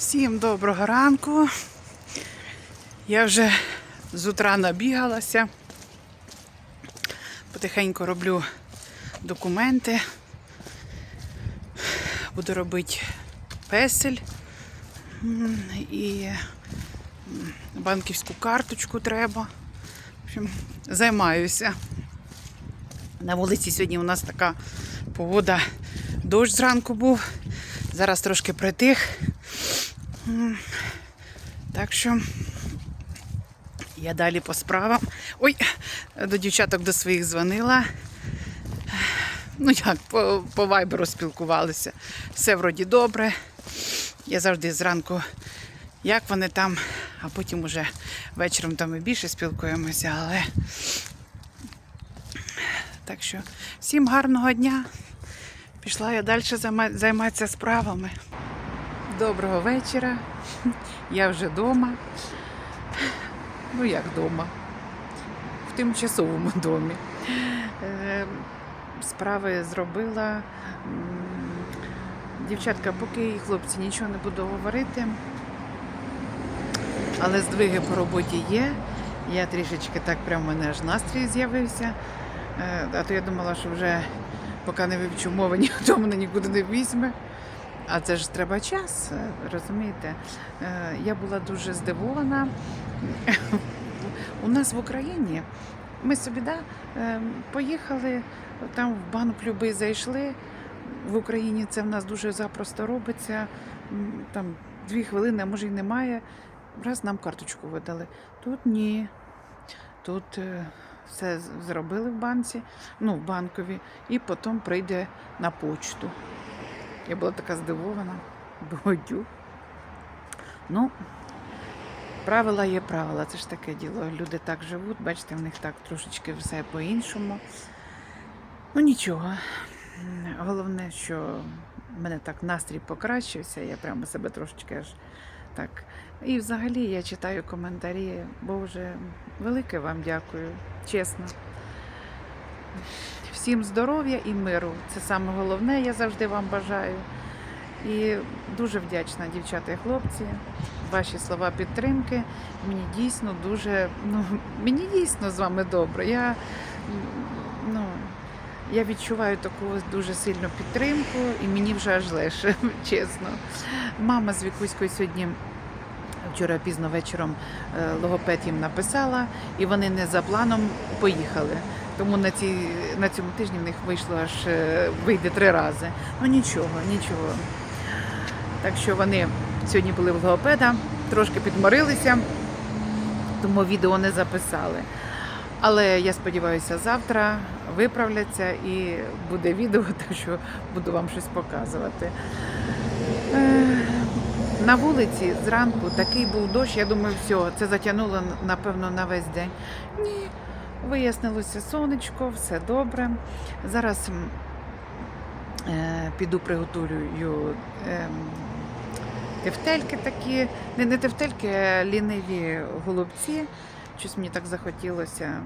Всім доброго ранку. Я вже з утра набігалася. Потихеньку роблю документи. Буду робити песель і банківську карточку треба. В общем, займаюся. На вулиці сьогодні у нас така погода. Дощ зранку був. Зараз трошки притих. Так що я далі по справам. Ой, до дівчаток до своїх дзвонила. Ну як, по, по вайберу спілкувалися. Все вроді добре. Я завжди зранку, як вони там, а потім уже вечором там і більше спілкуємося, але так що всім гарного дня. Пішла я далі займатися справами. Доброго вечора. Я вже вдома. Ну як вдома? В тимчасовому домі. Е, Справи зробила. Дівчатка, поки і хлопці нічого не буду говорити. Але здвиги по роботі є. Я трішечки так прямо в мене аж настрій з'явився. Е, А то я думала, що вже поки не вивчу мови, ніхто мене нікуди не візьме. А це ж треба час, розумієте? Е, Я була дуже здивована. У нас в Україні ми собі да, е, поїхали, там в банк любий зайшли. В Україні це в нас дуже запросто робиться. Там дві хвилини, а може й немає. Раз нам карточку видали. Тут ні. Тут е, все зробили в банці, ну, в банкові, і потім прийде на почту. Я була така здивована. Думаю, ну, правила є правила, це ж таке діло. Люди так живуть, бачите, в них так трошечки все по-іншому. Ну нічого. Головне, що в мене так настрій покращився, я прямо себе трошечки аж так. І взагалі я читаю коментарі. Боже, велике вам дякую, чесно. Всім здоров'я і миру. Це саме головне, я завжди вам бажаю. І дуже вдячна, дівчата і хлопці. Ваші слова підтримки. Мені дійсно дуже, ну, мені дійсно з вами добре. Я, ну, я відчуваю таку дуже сильну підтримку, і мені вже аж легше, чесно. Мама з Вікуською сьогодні. Вчора пізно вечором е, логопед їм написала, і вони не за планом поїхали. Тому на, цій, на цьому тижні в них вийшло аж е, вийде три рази. Ну нічого, нічого. Так що вони сьогодні були в логопеда, трошки підморилися, тому відео не записали. Але я сподіваюся, завтра виправляться і буде відео, так що буду вам щось показувати. Е, На вулиці зранку такий був дощ, я думаю, все, це затягнуло напевно на весь день. Ні, вияснилося сонечко, все добре. Зараз е, піду приготую е, тефтельки такі, не, не тефтельки, а ліниві голубці. Щось мені так захотілося.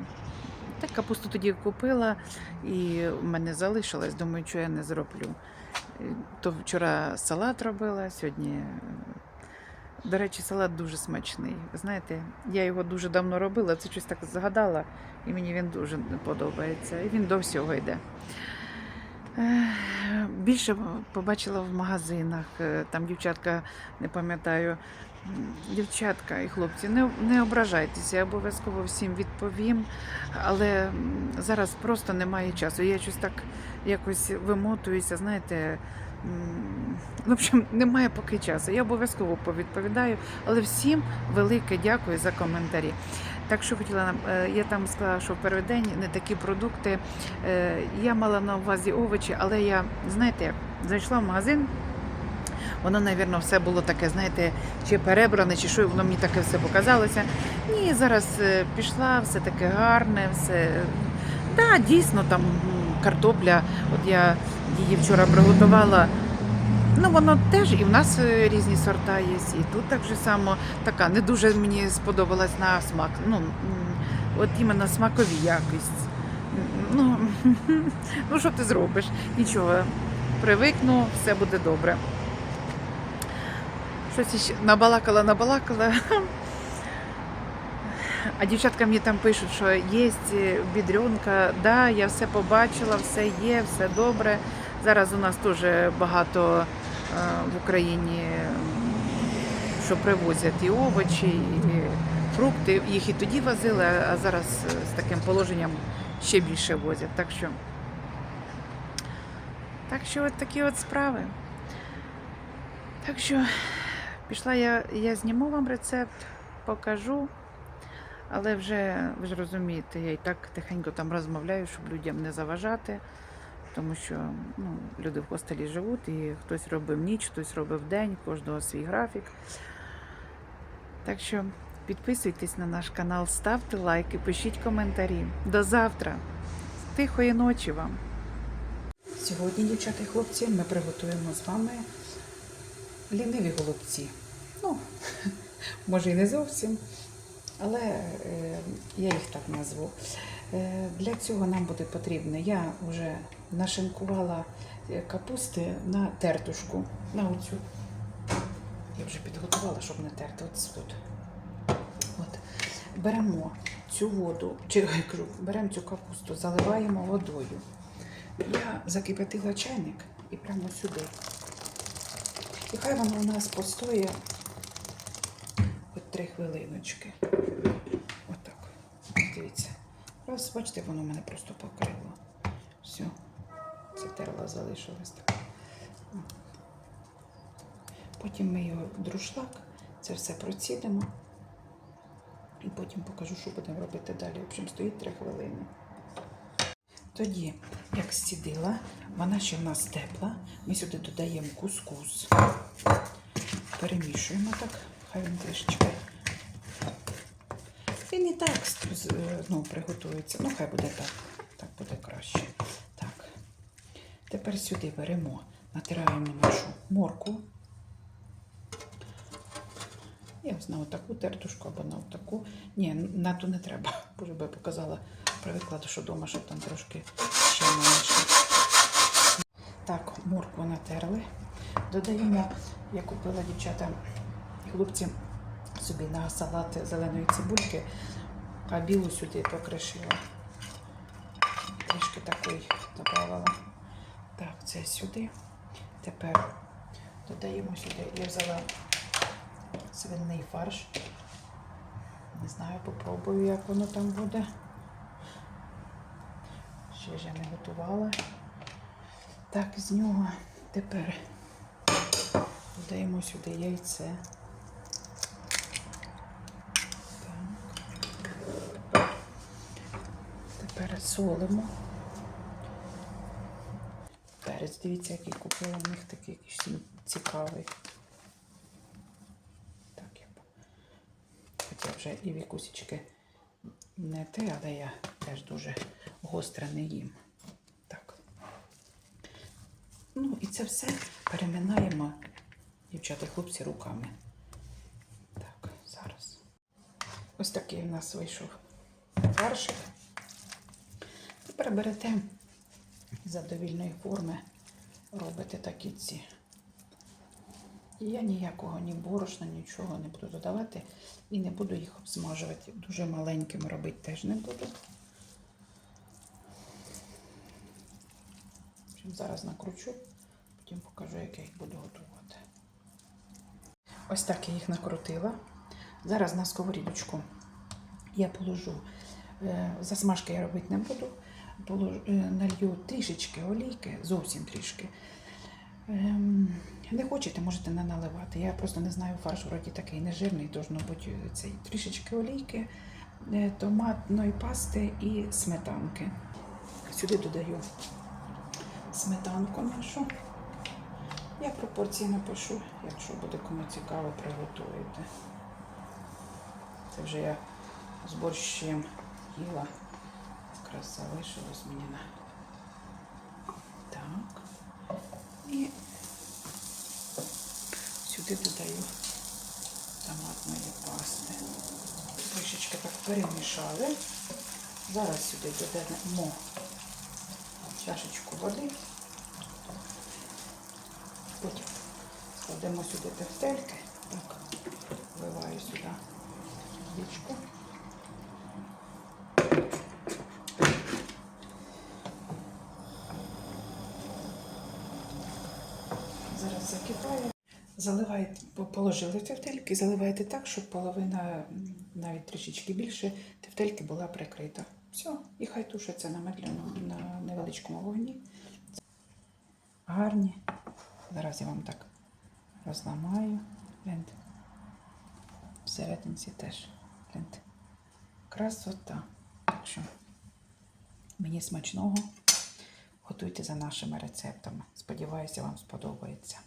Так капусту тоді купила і в мене залишилось, думаю, що я не зроблю. Е, То вчора салат робила, сьогодні. До речі, салат дуже смачний. Знаєте, я його дуже давно робила, це щось так згадала, і мені він дуже подобається. І він до всього йде. Більше побачила в магазинах. е, Там дівчатка, не пам'ятаю, дівчатка і хлопці, не, не ображайтеся, я обов'язково всім відповім. Але зараз просто немає часу. Я щось так якось вимотуюся, знаєте. В общем, немає поки часу. Я обов'язково повідповідаю, але всім велике дякую за коментарі. Так що хотіла е, я там сказала, що в перший день не такі продукти. Е, Я мала на увазі овочі, але я, знаєте, зайшла в магазин. Воно, мабуть, все було таке, знаєте, чи перебране, чи що, воно мені таке все показалося. Ні, зараз е, пішла, все таке гарне, все. Так, да, дійсно, там картопля, от я її вчора приготувала. Ну, воно теж і в нас е, різні сорта є, і тут так же само така. Не дуже мені сподобалась на смак. Ну, от іменно смакові якість. Ну, ну що ти зробиш? Нічого, привикну, все буде добре. Щось іще набалакала, набалакала. А дівчатка мені там пишуть, що є бідрюнка. Да, я все побачила, все є, все добре. Зараз у нас теж багато е, в Україні, що привозять і овочі, і фрукти. Їх і тоді возили, а зараз е, з таким положенням ще більше возять. Так що, так що от такі от справи. Так що пішла я, я зніму вам рецепт, покажу. Але вже ви ж розумієте, я і так тихенько там розмовляю, щоб людям не заважати, тому що ну, люди в хостелі живуть, і хтось робив ніч, хтось робив день, кожного свій графік. Так що підписуйтесь на наш канал, ставте лайки, пишіть коментарі. До завтра. Тихої ночі вам. Сьогодні, дівчата і хлопці, ми приготуємо з вами ліниві голубці. Ну, може і не зовсім, але е, я їх так назву. Е, для цього нам буде потрібно, я вже нашинкувала е, капусти на тертушку, на оцю. Я вже підготувала, щоб не терти. От тут. От. Беремо цю воду, чи беремо цю капусту, заливаємо водою. Я закипятила чайник і прямо сюди. І хай воно у нас постоє три хвилиночки. Отак. Дивіться. Раз, бачите, воно мене просто покрило. Все. Це терла залишилось так. Потім ми його друшлак, це все процідимо. І потім покажу, що будемо робити далі. В общем, стоїть три хвилини. Тоді, як зцідила, вона ще в нас тепла. Ми сюди додаємо кускус. Перемішуємо так, хай він трішечки. Він і так з- ну, приготується. Ну, хай буде так. Так буде краще. Так. Тепер сюди беремо, натираємо нашу морку. Я ось на отаку тертушку або на отаку. Ні, на ту не треба. Боже би я показала при викладу, що вдома, щоб там трошки ще менше. Так, моркву натерли. Додаємо, я купила дівчата хлопці собі на салат зеленої цибульки, а білу сюди покришила. Трішки такої додавала. Так, це сюди. Тепер додаємо сюди. Я взяла свиний фарш. Не знаю, попробую, як воно там буде. Ще ж я не готувала. Так, з нього тепер додаємо сюди яйце. Так. Тепер солимо. Перець, дивіться, який купила у них такий якийсь цікавий. Так, я Хоча вже і вікусічки не те, але я теж дуже гостре не їм. Так. Ну і це все переминаємо, дівчата хлопці, руками. Так, зараз. Ось такий у нас вийшов фаршик. Тепер берете задовільної форми, робите такі ці. І я ніякого ні борошна, нічого не буду додавати і не буду їх обсмажувати. Дуже маленькими робити теж не буду. Зараз накручу, потім покажу, як я їх буду готувати. Ось так я їх накрутила. Зараз на сковорідочку я положу, е, засмажки я робити не буду, налью трішечки олійки, зовсім трішки. Ем, Не хочете, можете не наливати. Я просто не знаю, фарш вроді такий нежирний, должно бути цей трішечки олійки, е, томатної пасти і сметанки. Сюди додаю сметанку нашу. Я пропорції напишу, якщо буде кому цікаво, приготуєте. Це вже я з борщем їла. Якраз залишилось мені так. І сюди додаю томатної пасти. Трішечки так перемішали. Зараз сюди додамо чашечку води. Потім складемо сюди тефтельки. Так, вливаю сюди річку. Заливаєте, положили тефтельки, заливаєте так, щоб половина, навіть трішечки більше, тефтельки була прикрита. Все, і хай тушиться на медленому, на невеличкому вогні. Гарні. Зараз я вам так розламаю. Гляньте. Всерединці теж. Гляньте. Красота. Так що мені смачного. Готуйте за нашими рецептами. Сподіваюся, вам сподобається.